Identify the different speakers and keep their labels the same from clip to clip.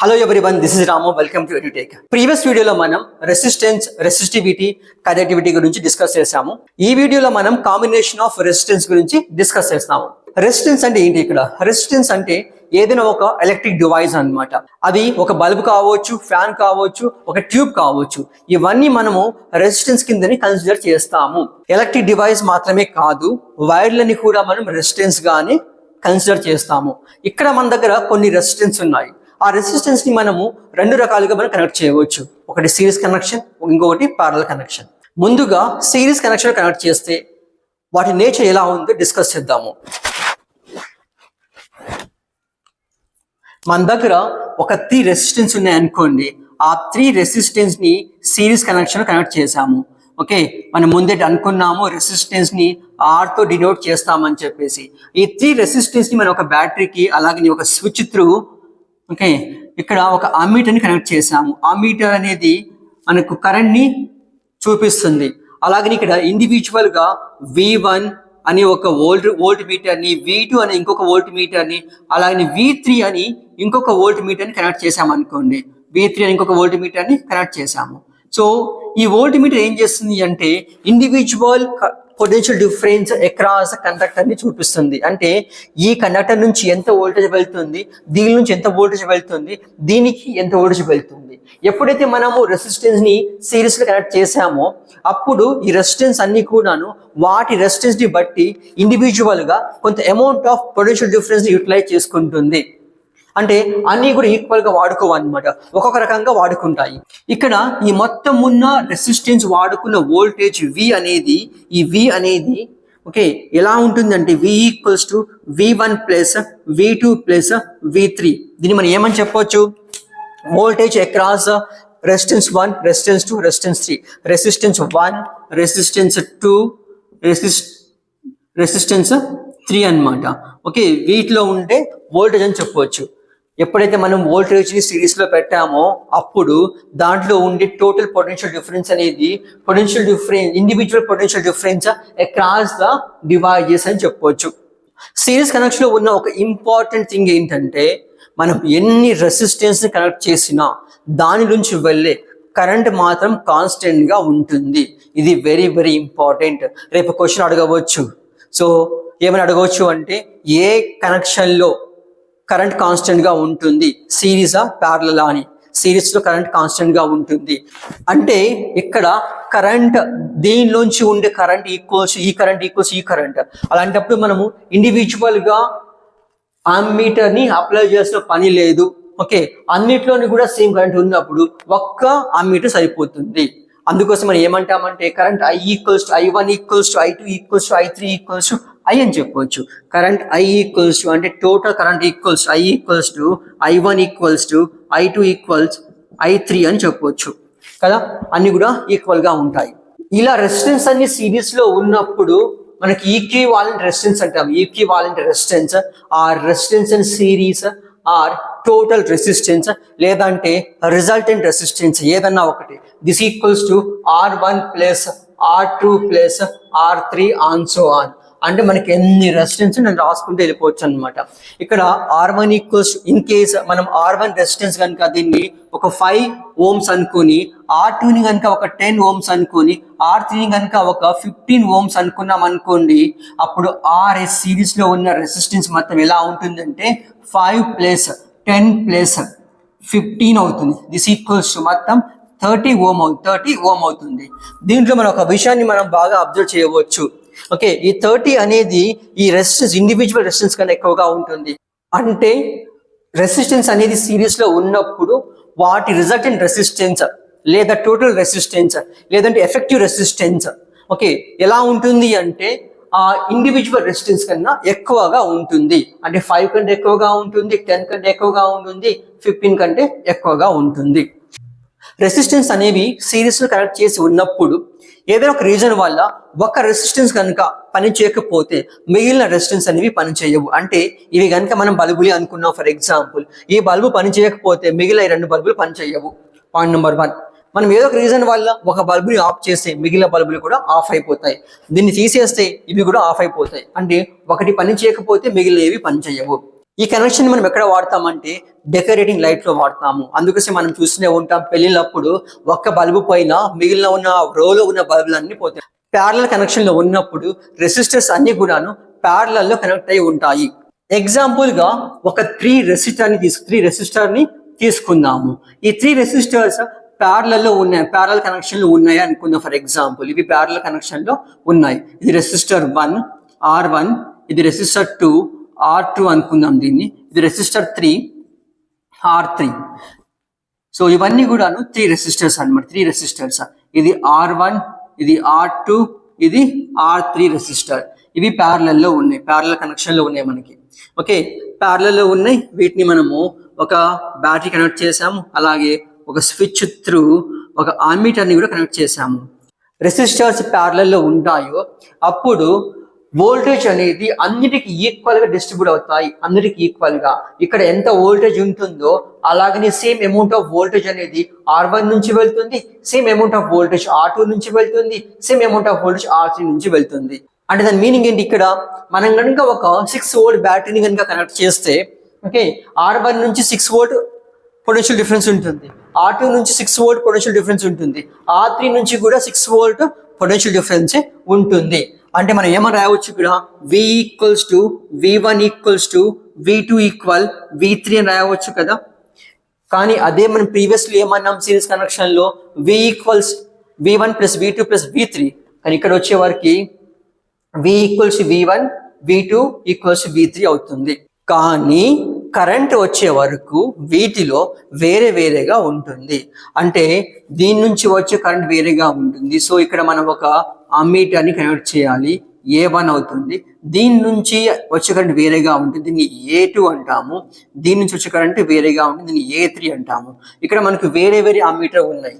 Speaker 1: hello one this is Ramo welcome to edutech previous వీడియోలో మనం resistance resistivity connectivity గురించి discuss చేసాము ఈ వీడియోలో మనం కాంబినేషన్ ఆఫ్ రెసిస్టెన్స్ గురించి డిస్కస్ చేస్తాము రెసిస్టెన్స్ అంటే ఏంటి ఇక్కడ రెసిస్టెన్స్ అంటే ఏదైనా ఒక ఎలక్ట్రిక్ డివైస్ అనమాట అది ఒక బల్బ్ కావచ్చు ఫ్యాన్ కావచ్చు ఒక ట్యూబ్ కావచ్చు ఇవన్నీ మనము రెసిస్టెన్స్ కిందని కన్సిడర్ చేస్తాము ఎలక్ట్రిక్ డివైస్ మాత్రమే కాదు వైర్లని కూడా మనం రెసిస్టెన్స్ గానే కన్సిడర్ చేస్తాము ఇక్కడ మన దగ్గర కొన్ని రెసిస్టెన్స్ ఉన్నాయి ఆ రెసిస్టెన్స్ని మనము రెండు రకాలుగా మనం కనెక్ట్ చేయవచ్చు ఒకటి సిరీస్ కనెక్షన్ ఇంకొకటి పార్లర్ కనెక్షన్ ముందుగా సిరీస్ కనెక్షన్ కనెక్ట్ చేస్తే వాటి నేచర్ ఎలా ఉందో డిస్కస్ చేద్దాము మన దగ్గర ఒక త్రీ రెసిస్టెన్స్ ఉన్నాయి అనుకోండి ఆ త్రీ రెసిస్టెన్స్ని సిరీస్ కనెక్షన్ కనెక్ట్ చేశాము ఓకే మనం ముందే అనుకున్నాము రెసిస్టెన్స్ని ఆర్తో డినోట్ చేస్తామని చెప్పేసి ఈ త్రీ రెసిస్టెన్స్ని మనం ఒక బ్యాటరీకి అలాగే ఒక స్విచ్ త్రూ ఓకే ఇక్కడ ఒక అమ్మీటర్ని కనెక్ట్ చేసాము మీటర్ అనేది మనకు కరెంట్ని చూపిస్తుంది అలాగని ఇక్కడ ఇండివిజువల్గా వి వన్ అని ఒక వోల్ట్ వోల్ట్ మీటర్ని వి టూ అని ఇంకొక వోల్ట్ మీటర్ని అలాగని వి త్రీ అని ఇంకొక వోల్ట్ మీటర్ని కనెక్ట్ చేసాము అనుకోండి వి త్రీ అని ఇంకొక వోల్ట్ మీటర్ని కనెక్ట్ చేసాము సో ఈ వోల్ట్ మీటర్ ఏం చేస్తుంది అంటే individual potential difference across conductor ని చూపిస్తుంది అంటే ఈ కండక్టర్ నుంచి ఎంత వోల్టేజ్ వెళ్తుంది దీని నుంచి ఎంత వోల్టేజ్ వెళ్తుంది దీనికి ఎంత ఓల్టేజ్ వెళ్తుంది ఎప్పుడైతే మనము రెసిస్టెన్స్ ని సిరీస్ లో కనెక్ట్ చేసామో అప్పుడు ఈ రెసిస్టెన్స్ అన్ని కూడాను వాటి రెసిస్టెన్స్ ని బట్టి ఇండివిజువల్ గా కొంత అమౌంట్ ఆఫ్ పొటెన్షియల్ డిఫరెన్స్ ని యూటిలైజ్ చేసుకుంటుంది అంటే అన్ని కూడా ఈక్వల్గా వాడుకోవు అనమాట ఒక్కొక్క రకంగా వాడుకుంటాయి ఇక్కడ ఈ మొత్తం ఉన్న రెసిస్టెన్స్ వాడుకున్న వోల్టేజ్ వి అనేది ఈ వి అనేది ఓకే ఎలా ఉంటుందంటే V equals to V one plus V two plus V three దీన్ని మనం ఏమని చెప్పవచ్చు voltage across resistance one resistance two resistance three resistance one resistance two resis resistance three అనమాట ఓకే వీటిలో ఉండే వోల్టేజ్ అని చెప్పవచ్చు ఎప్పుడైతే మనం వోల్టేజ్ని సిరీస్లో పెట్టామో అప్పుడు దాంట్లో ఉండే టోటల్ పొటెన్షియల్ డిఫరెన్స్ అనేది potential difference individual potential difference across the devices అని చెప్పవచ్చు సిరీస్ కనెక్షన్లో ఉన్న ఒక ఇంపార్టెంట్ థింగ్ ఏంటంటే మనం ఎన్ని రెసిస్టెన్స్ని కనెక్ట్ చేసినా దాని నుంచి వెళ్ళే కరెంట్ మాత్రం కాన్స్టెంట్గా ఉంటుంది ఇది వెరీ వెరీ ఇంపార్టెంట్ రేపు క్వశ్చన్ అడగవచ్చు సో ఏమని అడగవచ్చు అంటే ఏ కనెక్షన్లో కరెంట్ కాన్స్టెంట్గా ఉంటుంది సిరీస్ ఆ ప్యారలలా అని సిరీస్లో కరెంట్ కాన్స్టెంట్గా ఉంటుంది అంటే ఇక్కడ కరెంట్ దీనిలోంచి ఉండే కరెంట్ ఈక్వల్స్ ఈ కరెంట్ ఈక్వల్స్ ఈ కరెంట్ అలాంటప్పుడు మనము ఇండివిజువల్గా ని అప్లై చేసిన పని లేదు ఓకే అన్నిట్లోని కూడా సేమ్ కరెంట్ ఉన్నప్పుడు ఒక్క ఆ మీటర్ సరిపోతుంది అందుకోసం మనం ఏమంటామంటే current I equals to I one equals to I two equals to I three equals to I అని చెప్పొచ్చు కరెంట్ ఐ ఈక్వల్స్ టు అంటే total current equals I equals to I one equals to I two equals I three అని చెప్పొచ్చు కదా అన్ని కూడా ఈక్వల్గా ఉంటాయి ఇలా రెసిస్టెన్స్ అన్ని సిరీస్లో ఉన్నప్పుడు మనకి ఈక్వీ వాలెంట్ రెసిస్టెన్స్ అంటాం equivalent resistance R resistance and series R total resistance లేదంటే రిజల్టెంట్ రెసిస్టెన్స్ ఏదన్నా ఒకటి this equals to R one plus R two plus R three on so on అంటే మనకి ఎన్ని రెసిస్టెన్స్ నేను రాసుకుంటూ వెళ్ళిపోవచ్చు అనమాట ఇక్కడ R one equals in case మనం ఆర్ వన్ రెసిస్టెన్స్ కనుక దీన్ని ఒక ఫైవ్ ఓమ్స్ అనుకుని ఆర్ టూని కనుక ఒక టెన్ ఓమ్స్ అనుకుని ఆర్ త్రీని కనుక ఒక ఫిఫ్టీన్ ఓమ్స్ అనుకున్నాం అనుకోండి అప్పుడు ఆర్ఎస్ లో ఉన్న రెసిస్టెన్స్ మొత్తం ఎలా ఉంటుందంటే five plus ten plus fifteen అవుతుంది దిస్ ఈక్వల్స్ మొత్తం థర్టీ ఓమ్ థర్టీ ఓమ్ అవుతుంది దీంట్లో మనం ఒక విషయాన్ని మనం బాగా అబ్జర్వ్ చేయవచ్చు ఓకే ఈ థర్టీ అనేది ఈ రెసిస్టెన్స్ ఇండివిజువల్ రెసిస్టెన్స్ కన్నా ఎక్కువగా ఉంటుంది అంటే రెసిస్టెన్స్ అనేది లో ఉన్నప్పుడు వాటి రిజల్టెంట్ రెసిస్టెన్స్ లేదా టోటల్ రెసిస్టెన్స్ లేదంటే ఎఫెక్టివ్ రెసిస్టెన్స్ ఓకే ఎలా ఉంటుంది అంటే ఆ ఇండివిజువల్ రెసిస్టెన్స్ కన్నా ఎక్కువగా ఉంటుంది అంటే ఫైవ్ కంటే ఎక్కువగా ఉంటుంది టెన్ కంటే ఎక్కువగా ఉంటుంది ఫిఫ్టీన్ కంటే ఎక్కువగా ఉంటుంది రెసిస్టెన్స్ అనేవి లో కనెక్ట్ చేసి ఉన్నప్పుడు ఏదైనా ఒక రీజన్ వల్ల ఒక రెసిస్టెన్స్ కనుక పని చేయకపోతే మిగిలిన రెసిస్టెన్స్ అనేవి పని చేయవు అంటే ఇవి కనుక మనం బల్బులు అనుకున్నాం ఫర్ ఎగ్జాంపుల్ ఈ బల్బు పని చేయకపోతే మిగిలిన రెండు బల్బులు పని చేయవు పాయింట్ నెంబర్ వన్ మనం ఏదో ఒక రీజన్ వల్ల ఒక బల్బుని ఆఫ్ చేస్తే మిగిలిన బల్బులు కూడా ఆఫ్ అయిపోతాయి దీన్ని తీసేస్తే ఇవి కూడా ఆఫ్ అయిపోతాయి అంటే ఒకటి పని చేయకపోతే మిగిలినవి పని చేయవు ఈ కనెక్షన్ మనం ఎక్కడ వాడతామంటే డెకరేటింగ్ లైట్లో వాడతాము అందుకోసం మనం చూస్తూనే ఉంటాం పెళ్ళినప్పుడు ఒక్క బల్బు పైన మిగిలిన ఉన్న రోలో ఉన్న బల్బులన్నీ పోతాయి కనెక్షన్ కనెక్షన్లో ఉన్నప్పుడు రెసిస్టర్స్ అన్ని కూడాను ప్యారలల్లో కనెక్ట్ అయి ఉంటాయి ఎగ్జాంపుల్గా ఒక త్రీ రెసిస్టర్ని తీసుకు త్రీ రెసిస్టర్ని తీసుకుందాము ఈ త్రీ రెసిస్టర్స్ ప్యారలలో ఉన్నాయి ప్యారల్ కనెక్షన్లు ఉన్నాయి అనుకుందాం ఫర్ ఎగ్జాంపుల్ ఇవి ప్యారల్ కనెక్షన్లో ఉన్నాయి ఇది రెసిస్టర్ వన్ ఆర్ వన్ ఇది రెసిస్టర్ టూ ఆర్ టూ అనుకుందాం దీన్ని ఇది resistor three R three so ఇవన్నీ కూడాను త్రీ రెసిస్టర్స్ అనమాట త్రీ రెసిస్టర్స్ ఇది ఆర్ వన్ ఇది ఆర్ టూ ఇది ఆర్ త్రీ రెసిస్టర్ ఇవి ప్యారలల్లో ఉన్నాయి ప్యారల కనెక్షన్లో ఉన్నాయి మనకి ఓకే ప్యారలలో ఉన్నాయి వీటిని మనము ఒక బ్యాటరీ కనెక్ట్ చేసాము అలాగే ఒక స్విచ్ త్రూ ఒక ఆమీటర్ని కూడా కనెక్ట్ చేసాము రెసిస్టర్స్ ప్యారలలో ఉంటాయో అప్పుడు వోల్టేజ్ అనేది అన్నిటికి ఈక్వల్ గా డిస్ట్రిబ్యూట్ అవుతాయి అన్నిటికి ఈక్వల్ గా ఇక్కడ ఎంత వోల్టేజ్ ఉంటుందో అలాగనే సేమ్ అమౌంట్ ఆఫ్ వోల్టేజ్ అనేది ఆర్ వన్ నుంచి వెళ్తుంది same amount of voltage R two నుంచి వెళ్తుంది same amount of voltage R three నుంచి వెళ్తుంది అంటే దాని మీనింగ్ ఏంటి ఇక్కడ మనం కనుక ఒక సిక్స్ వోల్ట్ బ్యాటరీని కనుక కనెక్ట్ చేస్తే ఓకే ఆర్ వన్ నుంచి సిక్స్ వోల్ట్ పొటెన్షియల్ డిఫరెన్స్ ఉంటుంది ఆర్ టూ నుంచి సిక్స్ వోల్ట్ పొటెన్షియల్ డిఫరెన్స్ ఉంటుంది ఆర్ త్రీ నుంచి కూడా సిక్స్ వోల్ట్ పొటెన్షియల్ డిఫరెన్స్ ఉంటుంది అంటే మనం ఏమని రాయవచ్చు ఇక్కడ V equals to V one equals to V two equal V three అని రాయవచ్చు కదా కానీ అదే మనం ప్రీవియస్లీ ఏమన్నాం సిరీస్ కనెక్షన్లో V equals V one plus V two plus V three కానీ ఇక్కడ వచ్చేవారికి V equals V one V two equals V three అవుతుంది కానీ కరెంట్ వచ్చే వరకు వీటిలో వేరే వేరేగా ఉంటుంది అంటే దీని నుంచి వచ్చే కరెంట్ వేరేగా ఉంటుంది సో ఇక్కడ మనం ఒక మీటర్ని కన్వర్ట్ చేయాలి ఏ వన్ అవుతుంది దీని నుంచి వచ్చే కరెంట్ వేరేగా ఉంటుంది దీన్ని ఏ టూ అంటాము దీని నుంచి వచ్చే కరెంట్ వేరేగా ఉంటుంది దీన్ని ఏ త్రీ అంటాము ఇక్కడ మనకు వేరే వేరే మీటర్ ఉన్నాయి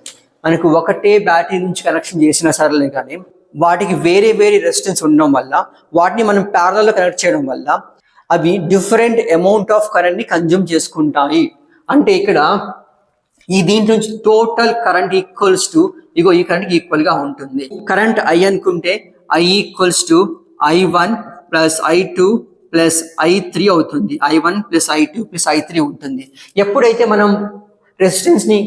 Speaker 1: మనకు ఒకటే బ్యాటరీ నుంచి కనెక్షన్ చేసినా సరేలే కానీ వాటికి వేరే వేరే రెసిస్టెన్స్ ఉండడం వల్ల వాటిని మనం ప్యారలలో కనెక్ట్ చేయడం వల్ల అవి డిఫరెంట్ అమౌంట్ ఆఫ్ కరెంట్ని కన్జ్యూమ్ చేసుకుంటాయి అంటే ఇక్కడ ఈ దీంట్లో నుంచి టోటల్ కరెంట్ ఈక్వల్స్ టు ఇగో ఈ కరెంట్ ఈక్వల్ గా ఉంటుంది కరెంట్ ఐ అనుకుంటే I equals to I one plus I two plus I three అవుతుంది I one plus I two plus I three ఉంటుంది ఎప్పుడైతే మనం రెసిస్టెన్స్ ని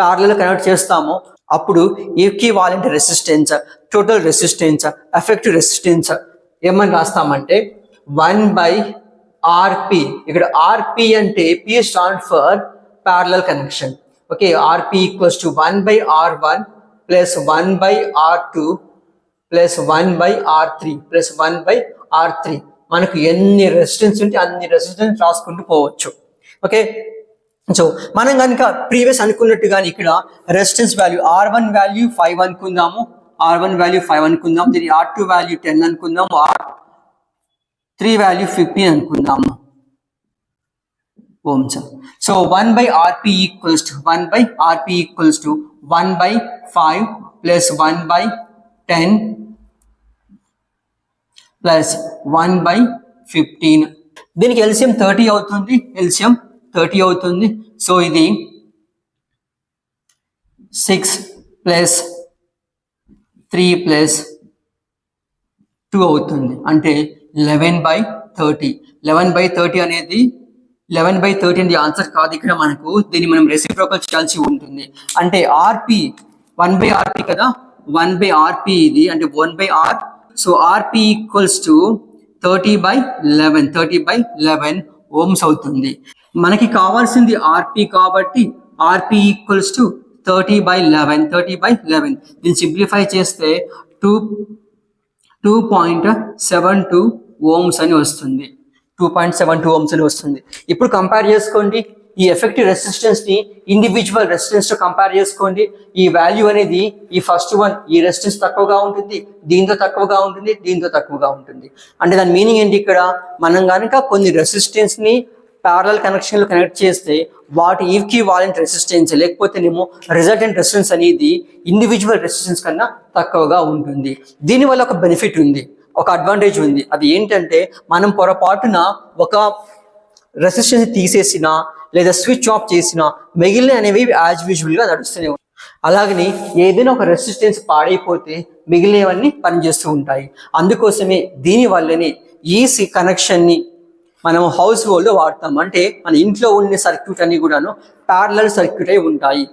Speaker 1: ప్యారల్ కనెక్ట్ చేస్తామో అప్పుడు equivalent resistance total resistance effective resistance ఏమని రాస్తామంటే వన్ బై ఆర్పి ఇక్కడ ఆర్పి అంటే P stand for parallel connection okay equals to one by R one plus one by R two plus one by R three plus one by R three మనకు ఎన్ని resistance ఉంటే అన్ని resistance రాసుకుంటూ పోవచ్చు okay so మనం కనుక previous అనుకున్నట్టు కానీ ఇక్కడ resistance value R one value five అనుకుందాము ఆర్ వన్ వాల్యూ ఫైవ్ అనుకుందాం దీని ఆర్ టూ వాల్యూ టెన్ అనుకుందాము ఆర్ త్రీ వాల్యూ ఫిఫ్టీన్ అనుకుందాము ohm sir so one by RP equals to one by RP equals to one by five plus one by ten plus one by fifteen దీనికి LCM thirty అవుతుంది LCM thirty అవుతుంది so ఇది six plus three plus two అవుతుంది అంటే eleven by thirty eleven by thirty అనేది eleven by thirteen the answer కాదు ఇక్కడ మనకు దీన్ని మనం రెసిప్రోకల్ చేయాల్సి ఉంటుంది అంటే ఆర్పి వన్ బై ఆర్పి కదా వన్ బై ఆర్పి ఇది అంటే one by R so RP equals to thirty by eleven thirty by eleven ohms అవుతుంది మనకి కావాల్సింది ఆర్పి కాబట్టి RP equals to thirty by eleven thirty by eleven దీన్ని సింప్లిఫై చేస్తే two two point seven two ohms అని వస్తుంది two point seven two ohms అని వస్తుంది ఇప్పుడు కంపేర్ చేసుకోండి ఈ ఎఫెక్టివ్ రెసిస్టెన్స్ని ఇండివిజువల్ తో కంపేర్ చేసుకోండి ఈ వాల్యూ అనేది ఈ ఫస్ట్ వన్ ఈ రెసిస్టెన్స్ తక్కువగా ఉంటుంది దీంతో తక్కువగా ఉంటుంది దీంతో తక్కువగా ఉంటుంది అంటే దాని మీనింగ్ ఏంటి ఇక్కడ మనం కనుక కొన్ని రెసిస్టెన్స్ని ప్యారల్ కనెక్షన్లు కనెక్ట్ చేస్తే వాటి ఈక్వి వాలెంట్ రెసిస్టెన్స్ లేకపోతేనేమో రిజల్టెంట్ రెసిస్టెన్స్ అనేది ఇండివిజువల్ రెసిస్టెన్స్ కన్నా తక్కువగా ఉంటుంది దీనివల్ల ఒక బెనిఫిట్ ఉంది ఒక అడ్వాంటేజ్ ఉంది అది ఏంటంటే మనం పొరపాటున ఒక రెసిస్టెన్స్ తీసేసిన లేదా స్విచ్ ఆఫ్ చేసినా మిగిలిన అనేవి యాజ్ యూజువల్గా నడుస్తూనే ఉంటాయి అలాగని ఏదైనా ఒక రెసిస్టెన్స్ పాడైపోతే మిగిలినవన్నీ పనిచేస్తూ ఉంటాయి అందుకోసమే దీనివల్లనే ఈ కనెక్షన్ని మనం హౌస్ హోల్డ్లో వాడతాం అంటే మన ఇంట్లో ఉండే సర్క్యూట్ అన్ని కూడాను ప్యారలల్ సర్క్యూట్ అయి ఉంటాయి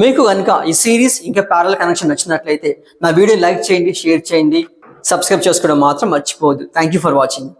Speaker 1: మీకు కనుక ఈ సిరీస్ ఇంకా ప్యారల్ కనెక్షన్ నచ్చినట్లయితే నా వీడియో లైక్ చేయండి షేర్ చేయండి సబ్స్క్రైబ్ చేసుకోవడం మాత్రం మర్చిపోవద్దు థ్యాంక్ ఫర్ వాచింగ్